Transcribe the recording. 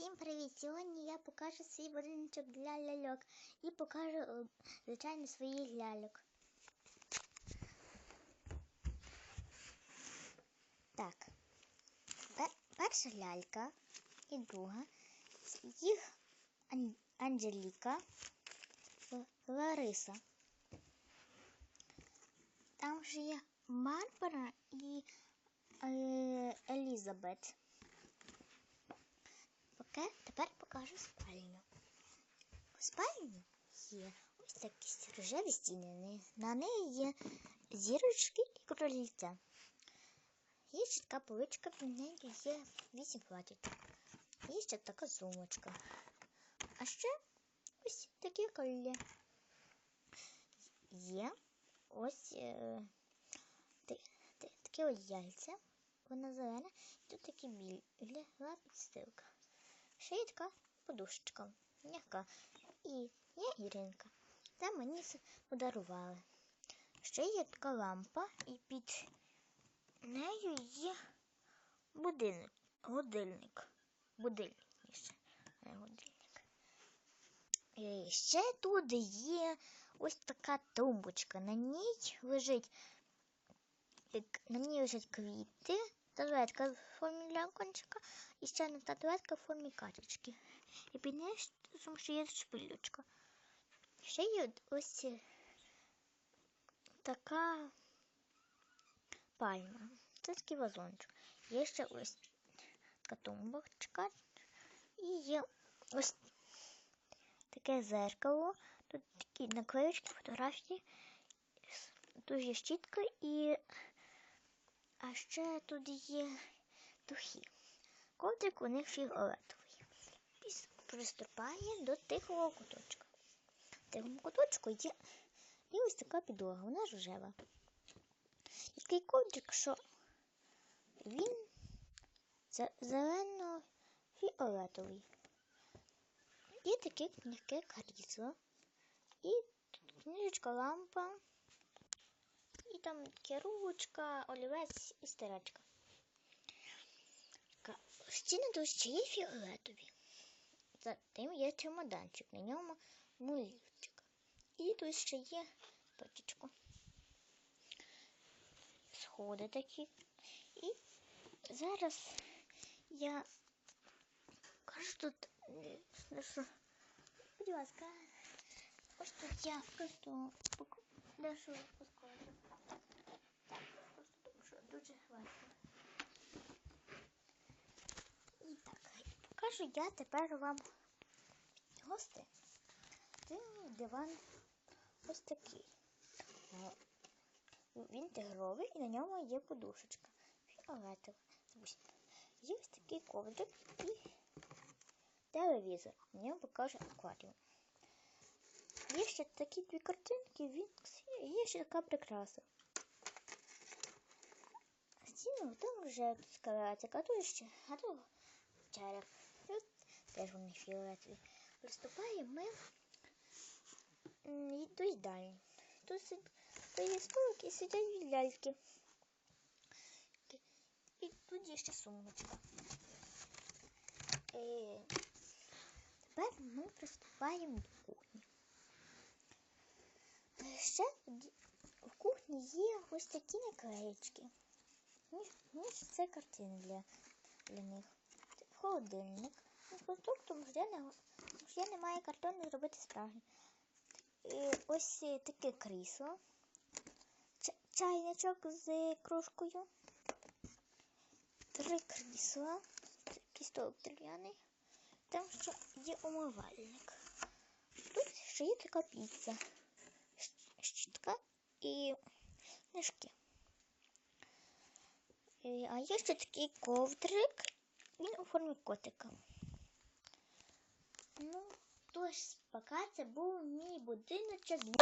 Всім привіт! Сьогодні я покажу свій будиночок для ляльок і покажу, е, звичайно, своїх ляльок. Так, перша лялька і друга. Їх Анжеліка, Лариса. Там же є Барбара і е, Елізабет. Тепер покажу спальню. У спальні є ось такі рожеві стіни. На неї є зірочки і кролиця. Є ще така поличка, в неї є вісім платічок. Є ще така сумочка. А ще ось такі колі. Є ось е, та- та- таке ось яйце. Воно зелене, і тут такі білі підстилка. Така подушечка, м'яка. І є Іринка. Це мені подарували. Ще є така лампа, і під нею є будильник. Годильник. Будильник, ніж, не годильник. І ще тут є ось така тумбочка. На ній лежить на ній лежать квіти, статуетка в формі лякончика і ще одна статуетка в формі качечки. І під нею ще- є шпилючка. Ще є ось така пальма. Це такий вазончик. Є ще ось така тумбочка. І є ось таке зеркало. Тут такі наклеючки, фотографії. Є щітка і а ще тут є духи. Ковдрик у них фіолетовий. І приступає до тихого куточка. В тихому куточку є, є ось така підлога, вона рожева. І такий ковдрик, що він зелено-фіолетовий. І таке м'яке крісло. І книжечка, лампа. Там таке ручка, олівець і стирачка. Ка- Стіни є фіолетові. За тим є чемоданчик, на ньому мулівчик. І тут ще є точечко. Сходи такі. І зараз я кажу тут, е, будь ласка, ось тут я просто пок- дещо. Так, просто тому що дуже важко. І так, покажу я тепер вам гости. Це диван ось такий. Е, Він тигровий і на ньому є подушечка. Фіолетова. Є ось такий ковдрик і телевізор. На ньому покаже акваріум. Є ще такі дві картинки, Вінкс, і є ще така прикраса. Стіну там вже скалатик, а тут ще, а тут череп. Тут теж вони фіолетові. Приступаємо ми м, і до їдальні. Тут, сид- тут є столик і сидять ляльки. І тут є ще сумочка. Е, тепер ми приступаємо до кухні. Ще в кухні є ось такі наклеєчки. Ніж, це картини для, для них. Холодильник. Ну, Конструктор вже не, вже немає картону зробити справжній. Ось таке крісло. Чайничок з кружкою. Три крісла. Такий столик дерев'яний. Там ще є умивальник. Тут ще є така піца. І книжки. Е, А є ще такий ковдрик. Він у формі котика. Ну, тож, поки це був мій будиночок.